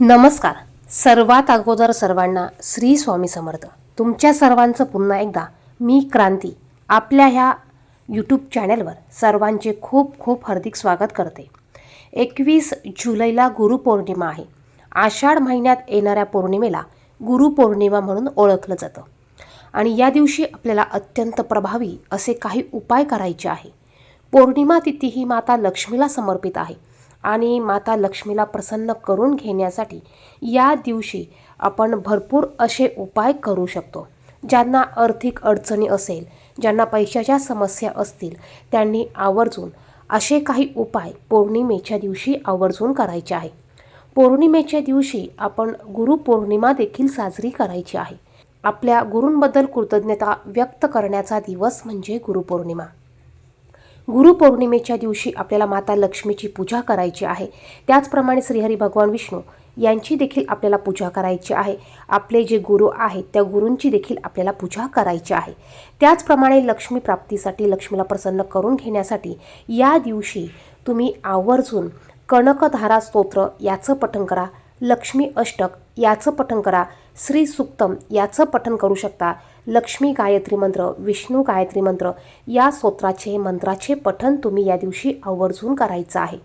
नमस्कार. सर्वात अगोदर सर्वांना श्री स्वामी समर्थ. तुमच्या सर्वांचं पुन्हा एकदा मी क्रांती आपल्या ह्या यूट्यूब चॅनलवर सर्वांचे खूप खूप हार्दिक स्वागत करते. एकवीस जुलैला गुरुपौर्णिमा आहे. आषाढ महिन्यात येणाऱ्या पौर्णिमेला गुरुपौर्णिमा म्हणून ओळखलं जातं. आणि या दिवशी आपल्याला अत्यंत प्रभावी असे काही उपाय करायचे आहे. पौर्णिमा तिथी ही माता लक्ष्मीला समर्पित आहे. आणि माता लक्ष्मीला प्रसन्न करून घेण्यासाठी या दिवशी आपण भरपूर असे उपाय करू शकतो. ज्यांना आर्थिक अडचणी असेल ज्यांना पैशाच्या समस्या असतील त्यांनी आवर्जून असे काही उपाय पौर्णिमेच्या दिवशी आवर्जून करायचे आहे. पौर्णिमेच्या दिवशी आपण गुरुपौर्णिमा देखील साजरी करायची आहे. आपल्या गुरूंबद्दल कृतज्ञता व्यक्त करण्याचा दिवस म्हणजे गुरुपौर्णिमा गुरुपौर्णिमेच्या दिवशी आपल्याला माता लक्ष्मीची पूजा करायची आहे. त्याचप्रमाणे श्रीहरी भगवान विष्णू यांची देखील आपल्याला पूजा करायची आहे. आपले जे गुरु आहेत त्या गुरूंची देखील आपल्याला पूजा करायची आहे. त्याचप्रमाणे लक्ष्मी प्राप्तीसाठी लक्ष्मीला प्रसन्न करून घेण्यासाठी या दिवशी तुम्ही आवर्जून कनकधारा स्तोत्र याचं पठण करा. लक्ष्मी अष्टक याचं पठण करा. श्री सुक्तम याचं पठन करू शकता. लक्ष्मी गायत्री मंत्र विष्णू गायत्री मंत्र या स्तोत्राचे मंत्राचे पठन तुम्ही या दिवशी आवर्जून करायचं आहे.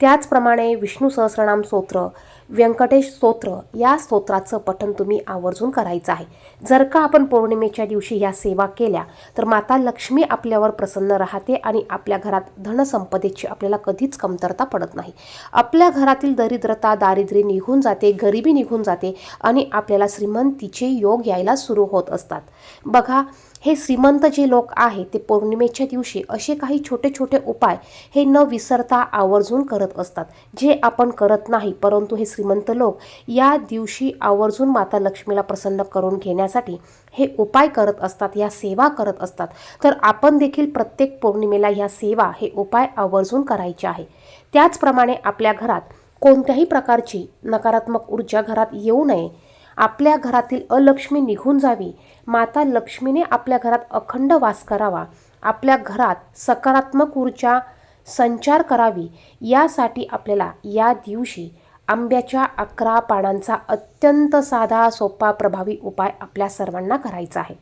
त्याचप्रमाणे विष्णू सहस्रनाम स्तोत्र व्यंकटेश स्तोत्र या स्तोत्राचं पठन तुम्ही आवर्जून करायचं आहे. जर का आपण पौर्णिमेच्या दिवशी ह्या सेवा केल्या तर माता लक्ष्मी आपल्यावर प्रसन्न राहते आणि आपल्या घरात धनसंपदेची आपल्याला कधीच कमतरता पडत नाही. आपल्या घरातील दरिद्रता दारिद्र्य निघून जाते गरिबी निघून जाते आणि आपल्याला श्रीमंतीचे योग यायला सुरू होत असतात. बघा हे श्रीमंत जे लोक आहे ते पौर्णिमेच्या दिवशी असे काही छोटे छोटे उपाय हे न विसरता आवर्जून करत असतात जे आपण करत नाही. परंतु हे श्रीमंत लोक या दिवशी आवर्जून माता लक्ष्मीला प्रसन्न करून घेण्यासाठी हे उपाय करत असतात या सेवा करत असतात. तर आपण देखील प्रत्येक पौर्णिमेला ह्या सेवा हे उपाय आवर्जून करायचे आहे. त्याचप्रमाणे आपल्या घरात कोणत्याही प्रकारची नकारात्मक ऊर्जा घरात येऊ नये आपल्या घरातील अलक्ष्मी निघून जावी. माता लक्ष्मीने आपल्या घरात अखंड वास करावा. आपल्या घरात सकारात्मक ऊर्जा संचार करावी. यासाठी आपल्याला या दिवशी आंब्याच्या अकरा पानांचा अत्यंत साधा सोपा प्रभावी उपाय आपल्या सर्वांना करायचा आहे.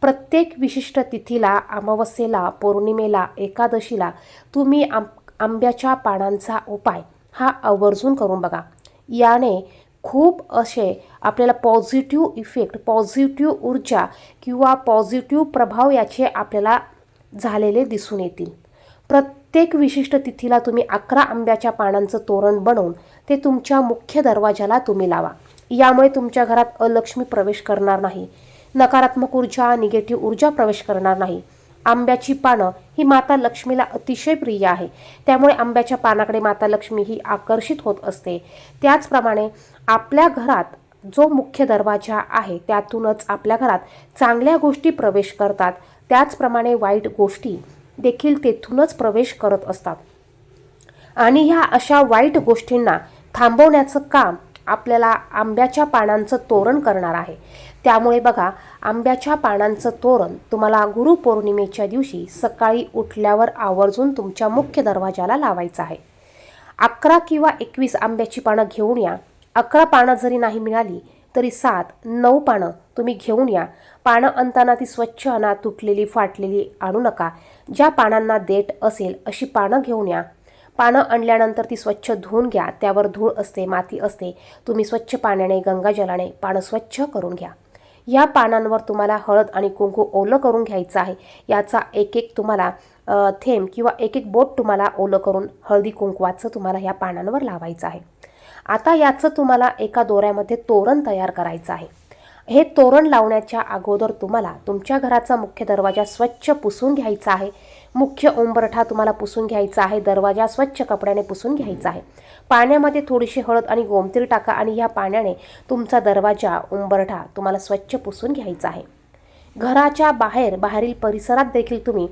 प्रत्येक विशिष्ट तिथीला अमावस्येला पौर्णिमेला एकादशीला तुम्ही आंब्याच्या पानांचा उपाय हा आवर्जून करून बघा. याने खूप असे आपल्याला पॉझिटिव्ह इफेक्ट पॉझिटिव्ह ऊर्जा किंवा पॉझिटिव्ह प्रभाव याचे आपल्याला झालेले दिसून येतील. प्रत्येक विशिष्ट तिथीला तुम्ही अकरा आंब्याच्या पानांचं तोरण बनवून ते तुमच्या मुख्य दरवाजाला तुम्ही लावा. यामुळे तुमच्या घरात अलक्ष्मी प्रवेश करणार नाही. नकारात्मक ऊर्जा निगेटिव्ह ऊर्जा प्रवेश करणार नाही. आंब्याची पानं ही माता लक्ष्मीला अतिशय प्रिय आहे. त्यामुळे आंब्याच्या पानाकडे माता लक्ष्मी ही आकर्षित होत असते. त्याचप्रमाणे आपल्या घरात जो मुख्य दरवाजा आहे त्यातूनच आपल्या घरात चांगल्या गोष्टी प्रवेश करतात. त्याचप्रमाणे वाईट गोष्टी देखील तेथूनच प्रवेश करत असतात. आणि ह्या अशा वाईट गोष्टींना थांबवण्याचं काम आपल्याला आंब्याच्या पानांचं तोरण करणार आहे. त्यामुळे बघा आंब्याच्या पानांचं तोरण तुम्हाला गुरुपौर्णिमेच्या दिवशी सकाळी उठल्यावर आवर्जून तुमच्या मुख्य दरवाजाला लावायचं आहे. अकरा किंवा एकवीस आंब्याची पानं घेऊन या. अकरा पानं जरी नाही मिळाली तरी सात नऊ पानं तुम्ही घेऊन या. पानं आणताना ती स्वच्छ आणा तुटलेली फाटलेली आणू नका. ज्या पानांना देठ असेल अशी पानं घेऊन या. पानं आणल्यानंतर ती स्वच्छ धुवून घ्या. त्यावर धूळ असते माती असते. तुम्ही स्वच्छ पाण्याने गंगाजलाने पानं स्वच्छ करून घ्या. या पानांवर तुम्हाला हळद आणि कुंकू ओलं करून घ्यायचं आहे. याचा एक एक तुम्हाला थेंब किंवा एक एक बोट तुम्हाला ओलं करून हळदी कुंकवाचं तुम्हाला ह्या पानांवर लावायचं आहे. आता याचं तुम्हाला एका दोऱ्यामध्ये तोरण तयार करायचं आहे. हे तोरण लावण्याच्या अगोदर तुम्हाला तुमच्या घराचा मुख्य दरवाजा स्वच्छ पुसून घ्यायचा आहे. मुख्य उंबरठा तुम्हाला पुसून घ्यायचा आहे. दरवाजा स्वच्छ कपड्याने पुसून घ्यायचा आहे. पाण्यामध्ये थोडीशी हळद आणि गोमतीर टाका आणि ह्या पाण्याने तुमचा दरवाजा उंबरठा तुम्हाला स्वच्छ पुसून घ्यायचा आहे. घराच्या बाहेर बाहेरील परिसरात देखील तुम्ही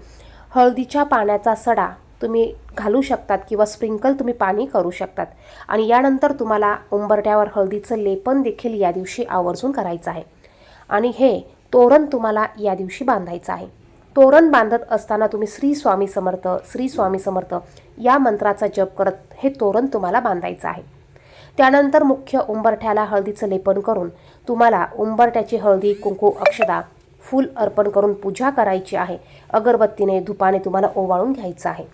हळदीच्या पाण्याचा सडा तुम्ही घालू शकतात किंवा स्प्रिंकल तुम्ही पाणी करू शकतात. आणि यानंतर तुम्हाला उंबरट्यावर हळदीचं लेपन देखील या दिवशी आवर्जून करायचं आहे. आणि हे तोरण तुम्हाला या दिवशी बांधायचं आहे. तोरण बांधत असताना तुम्ही श्री स्वामी समर्थ श्री स्वामी समर्थ या मंत्राचा जप करत हे तोरण तुम्हाला बांधायचं आहे. त्यानंतर मुख्य उंबरठ्याला हळदीचं लेपन करून तुम्हाला उंबरठ्याची हळदी कुंकू अक्षदा फूल अर्पण करून पूजा करायची आहे. अगरबत्तीने धुपाने तुम्हाला ओवाळून घ्यायचं आहे.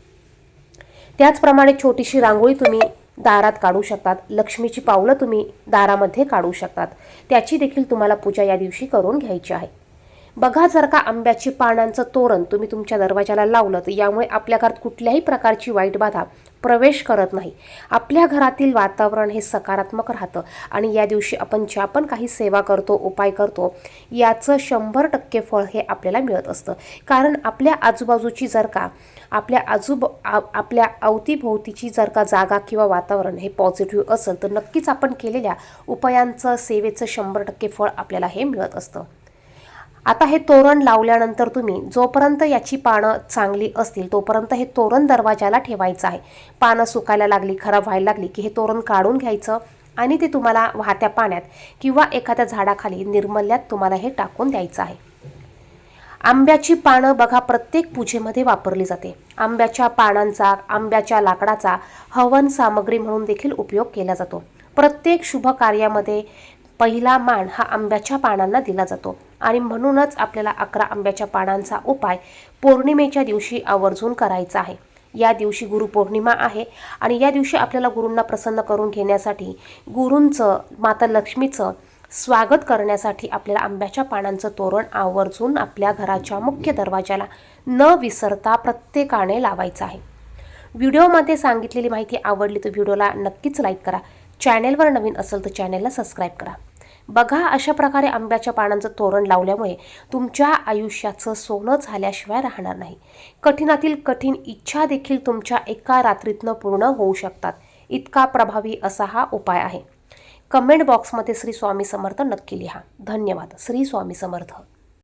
त्याचप्रमाणे छोटीशी रांगोळी तुम्ही दारात काढू शकतात. लक्ष्मीची पावलं तुम्ही दारामध्ये काढू शकतात. त्याची देखील तुम्हाला पूजा या दिवशी करून घ्यायची आहे. बघा जर का आंब्याची पानांचं तोरण तुम्ही तुमच्या दरवाजाला लावलं तर यामुळे आपल्या घरात कुठल्याही प्रकारची वाईट बाधा प्रवेश करत नाही. आपल्या घरातील वातावरण हे सकारात्मक राहतं आणि या दिवशी आपण ज्या पण काही सेवा करतो उपाय करतो याचं शंभर टक्के फळ हे आपल्याला मिळत असतं. कारण आपल्या आजूबाजूची जर का आपल्या आजूब आपल्या अवतीभोवतीची जर का जागा किंवा वातावरण हे पॉझिटिव्ह असेल तर नक्कीच आपण केलेल्या उपायांचं सेवेचं शंभर टक्के फळ आपल्याला हे मिळत असतं. आता हे तोरण लावल्यानंतर तुम्ही जोपर्यंत याची पानं चांगली असतील तोपर्यंत हे तोरण दरवाजाला ठेवायचं आहे. पानं सुकायला लागली खराब व्हायला लागली की हे तोरण काढून घ्यायचं आणि ते तुम्हाला वाहत्या पाण्यात किंवा एखाद्या झाडाखाली निर्मल्यात तुम्हाला हे टाकून द्यायचं आहे. आंब्याची पानं बघा प्रत्येक पूजेमध्ये वापरली जाते. आंब्याच्या पानांचा आंब्याच्या लाकडाचा हवन सामग्री म्हणून देखील उपयोग केला जातो. प्रत्येक शुभ कार्यामध्ये पहिला मान हा आंब्याच्या पानांना दिला जातो. आणि म्हणूनच आपल्याला अकरा आंब्याच्या पानांचा उपाय पौर्णिमेच्या दिवशी आवर्जून करायचा आहे. या दिवशी गुरुपौर्णिमा आहे आणि या दिवशी आपल्याला गुरूंना प्रसन्न करून घेण्यासाठी गुरूंचं माता लक्ष्मीचं स्वागत करण्यासाठी आपल्याला आंब्याच्या पानांचं तोरण आवर्जून आपल्या घराच्या मुख्य दरवाजाला न विसरता प्रत्येकाने लावायचं आहे. व्हिडिओमध्ये सांगितलेली माहिती आवडली तर व्हिडिओला नक्कीच लाईक करा. चॅनेलवर नवीन असेल तर चॅनेलला सबस्क्राईब करा. बघा अशा प्रकारे आंब्याच्या पानांचं तोरण लावल्यामुळे तुमच्या आयुष्याचं सोनं झाल्याशिवाय राहणार नाही. कठीणातील कठीण इच्छा देखील तुमच्या एका रात्रीतनं पूर्ण होऊ शकतात. इतका प्रभावी असा हा उपाय आहे. कमेंट बॉक्समध्ये श्री स्वामी समर्थ नक्की लिहा. धन्यवाद. श्री स्वामी समर्थ.